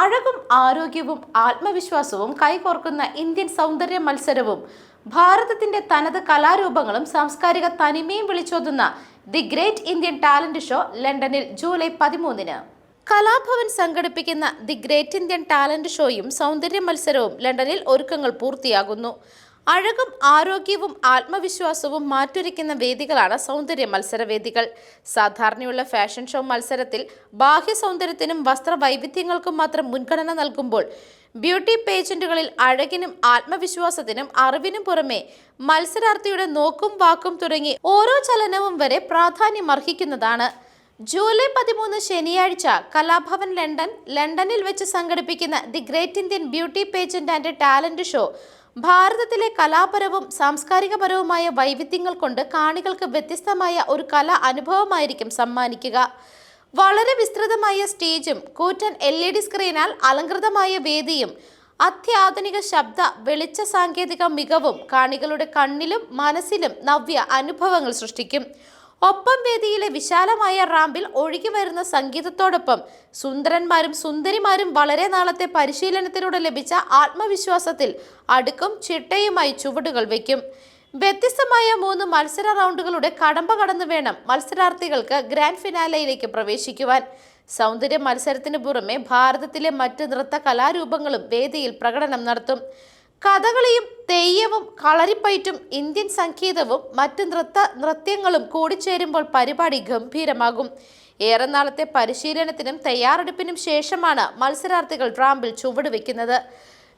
അഴകും ആരോഗ്യവും ആത്മവിശ്വാസവും കൈകോർക്കുന്ന ഇന്ത്യൻ സൗന്ദര്യ മത്സരവും ഭാരതത്തിന്റെ തനത് കലാരൂപങ്ങളും സാംസ്കാരിക തനിമയും വിളിച്ചോതുന്ന the great Indian talent show ലണ്ടനിൽ ജൂലൈ പതിമൂന്നിന്. കലാഭവൻ സംഘടിപ്പിക്കുന്ന ദി ഗ്രേറ്റ് ഇന്ത്യൻ ടാലന്റ് ഷോയും സൗന്ദര്യ മത്സരവും ലണ്ടനിൽ ഒരുക്കങ്ങൾ പൂർത്തിയാകുന്നു. അഴകും ആരോഗ്യവും ആത്മവിശ്വാസവും മാറ്റുരയ്ക്കുന്ന വേദികളാണ് സൗന്ദര്യ മത്സരവേദികൾ. സാധാരണയുള്ള ഫാഷൻ ഷോ മത്സരത്തിൽ ബാഹ്യ സൗന്ദര്യത്തിനും വസ്ത്ര വൈവിധ്യങ്ങൾക്കും മാത്രം മുൻഗണന നൽകുമ്പോൾ ബ്യൂട്ടി പേജന്റുകളിൽ അഴകിനും ആത്മവിശ്വാസത്തിനും അറിവിനും പുറമെ മത്സരാർത്ഥിയുടെ നോക്കും വാക്കും തുടങ്ങി ഓരോ ചലനവും വരെ പ്രാധാന്യം അർഹിക്കുന്നതാണ് ജൂലൈ പതിമൂന്ന് ശനിയാഴ്ച കലാഭവൻ ലണ്ടൻ ലണ്ടനിൽ വെച്ച് സംഘടിപ്പിക്കുന്ന the great Indian beauty pageant and talent show ഭാരതത്തിലെ കലാപരവും സാംസ്കാരികപരവുമായ വൈവിധ്യങ്ങൾ കൊണ്ട് കാണികൾക്ക് വ്യത്യസ്തമായ ഒരു കല അനുഭവമായിരിക്കും സമ്മാനിക്കുക. വളരെ വിസ്തൃതമായ സ്റ്റേജും കൂറ്റൻ എൽ ഇ ഡി സ്ക്രീനാൽ അലങ്കൃതമായ വേദിയും അത്യാധുനിക ശബ്ദ വെളിച്ച സാങ്കേതിക മികവും കാണികളുടെ കണ്ണിലും മനസ്സിലും നവ്യ അനുഭവങ്ങൾ സൃഷ്ടിക്കും. ഒപ്പം വേദിയിലെ വിശാലമായ റാമ്പിൽ ഒഴുകി വരുന്ന സംഗീതത്തോടൊപ്പം സുന്ദരന്മാരും സുന്ദരിമാരും വളരെ നാളത്തെ പരിശീലനത്തിലൂടെ ലഭിച്ച ആത്മവിശ്വാസത്തിൽ അടുക്കും ചിട്ടയുമായി ചുവടുകൾ വയ്ക്കും. വ്യത്യസ്തമായ മൂന്ന് മത്സര റൗണ്ടുകളുടെ കടമ്പ കടന്നു വേണം മത്സരാർത്ഥികൾക്ക് ഗ്രാൻഡ് ഫിനാലയിലേക്ക് പ്രവേശിക്കുവാൻ. സൗന്ദര്യ മത്സരത്തിന് പുറമെ ഭാരതത്തിലെ മറ്റ് നൃത്ത കലാരൂപങ്ങളും വേദിയിൽ പ്രകടനം നടത്തും. കഥകളിയും തെയ്യവും കളരിപ്പയറ്റും ഇന്ത്യൻ സംഗീതവും മറ്റ് നൃത്ത നൃത്യങ്ങളും കൂടിച്ചേരുമ്പോൾ പരിപാടി ഗംഭീരമാകും. ഏറെ നാളത്തെ പരിശീലനത്തിനും തയ്യാറെടുപ്പിനും ശേഷമാണ് മത്സരാർത്ഥികൾ റാമ്പിൽ ചുവടുവെക്കുന്നത്.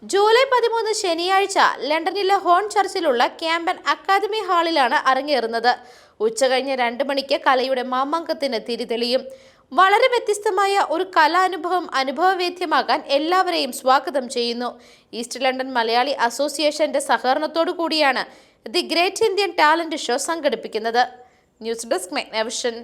ജൂലൈ പതിമൂന്ന് ശനിയാഴ്ച ലണ്ടനിലെ ഹോൺ ചർച്ചിലുള്ള ക്യാമ്പൻ അക്കാദമി ഹാളിലാണ് അരങ്ങേറുന്നത്. ഉച്ചകഴിഞ്ഞ് രണ്ട് മണിക്ക് കലയുടെ മാമാങ്കത്തിന് തിരിതെളിയും വളരെ വ്യത്യസ്തമായ ഒരു കലാനുഭവം അനുഭവവേദ്യമാകാൻ എല്ലാവരെയും സ്വാഗതം ചെയ്യുന്നു. ഈസ്റ്റ് ലണ്ടൻ മലയാളി അസോസിയേഷന്റെ സഹകരണത്തോടു കൂടിയാണ് the great Indian talent show സംഘടിപ്പിക്കുന്നത്. News desk മെഗ്നവിഷൻ.